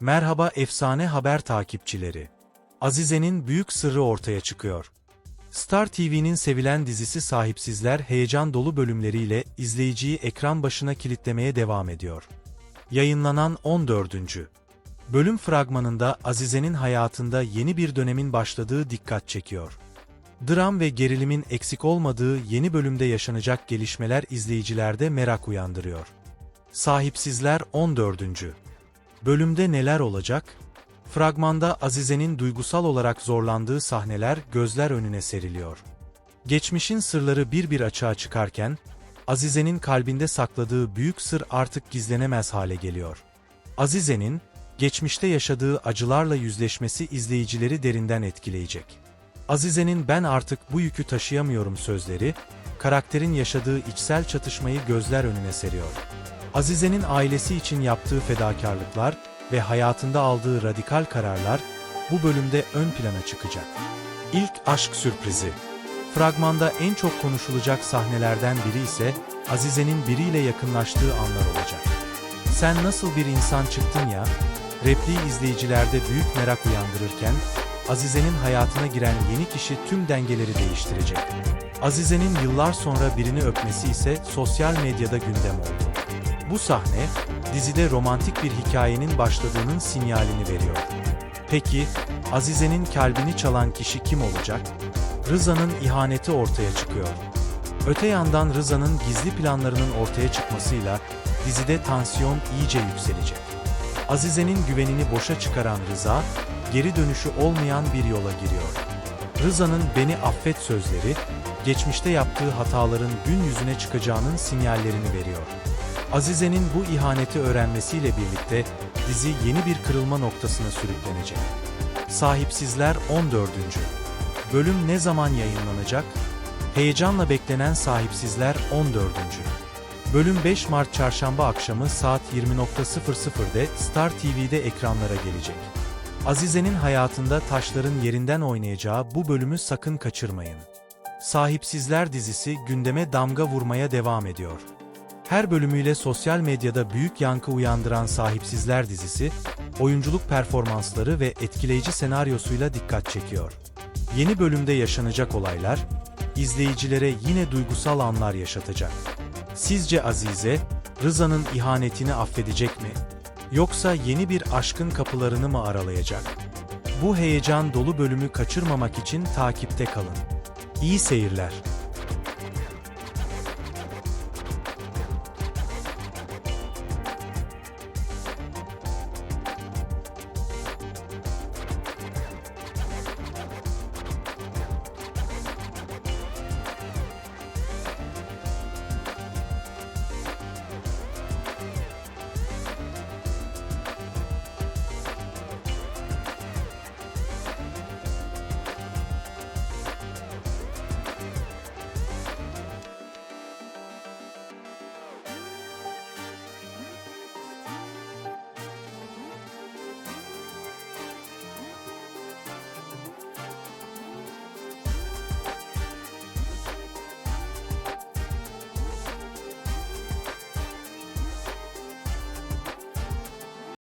Merhaba efsane haber takipçileri. Azize'nin büyük sırrı ortaya çıkıyor. Star TV'nin sevilen dizisi Sahipsizler heyecan dolu bölümleriyle izleyiciyi ekran başına kilitlemeye devam ediyor. Yayınlanan 14. bölüm fragmanında Azize'nin hayatında yeni bir dönemin başladığı dikkat çekiyor. Dram ve gerilimin eksik olmadığı yeni bölümde yaşanacak gelişmeler izleyicilerde merak uyandırıyor. Sahipsizler 14. Bölümde neler olacak? Fragmanda Azize'nin duygusal olarak zorlandığı sahneler gözler önüne seriliyor. Geçmişin sırları bir bir açığa çıkarken, Azize'nin kalbinde sakladığı büyük sır artık gizlenemez hale geliyor. Azize'nin, geçmişte yaşadığı acılarla yüzleşmesi izleyicileri derinden etkileyecek. Azize'nin ben artık bu yükü taşıyamıyorum sözleri, karakterin yaşadığı içsel çatışmayı gözler önüne seriyor. Azize'nin ailesi için yaptığı fedakarlıklar ve hayatında aldığı radikal kararlar bu bölümde ön plana çıkacak. İlk aşk sürprizi. Fragmanda en çok konuşulacak sahnelerden biri ise Azize'nin biriyle yakınlaştığı anlar olacak. Sen nasıl bir insan çıktın ya? Repliği izleyicilerde büyük merak uyandırırken, Azize'nin hayatına giren yeni kişi tüm dengeleri değiştirecek. Azize'nin yıllar sonra birini öpmesi ise sosyal medyada gündem oldu. Bu sahne, dizide romantik bir hikayenin başladığının sinyalini veriyor. Peki, Azize'nin kalbini çalan kişi kim olacak? Rıza'nın ihaneti ortaya çıkıyor. Öte yandan Rıza'nın gizli planlarının ortaya çıkmasıyla dizide tansiyon iyice yükselecek. Azize'nin güvenini boşa çıkaran Rıza, geri dönüşü olmayan bir yola giriyor. Rıza'nın beni affet sözleri, geçmişte yaptığı hataların gün yüzüne çıkacağının sinyallerini veriyor. Azize'nin bu ihaneti öğrenmesiyle birlikte dizi yeni bir kırılma noktasına sürüklenecek. Sahipsizler 14. Bölüm ne zaman yayınlanacak? Heyecanla beklenen Sahipsizler 14. Bölüm 5 Mart Çarşamba akşamı saat 20.00'de Star TV'de ekranlara gelecek. Azize'nin hayatında taşların yerinden oynayacağı bu bölümü sakın kaçırmayın. Sahipsizler dizisi gündeme damga vurmaya devam ediyor. Her bölümüyle sosyal medyada büyük yankı uyandıran Sahipsizler dizisi, oyunculuk performansları ve etkileyici senaryosuyla dikkat çekiyor. Yeni bölümde yaşanacak olaylar, izleyicilere yine duygusal anlar yaşatacak. Sizce Azize, Rıza'nın ihanetini affedecek mi? Yoksa yeni bir aşkın kapılarını mı aralayacak? Bu heyecan dolu bölümü kaçırmamak için takipte kalın. İyi seyirler.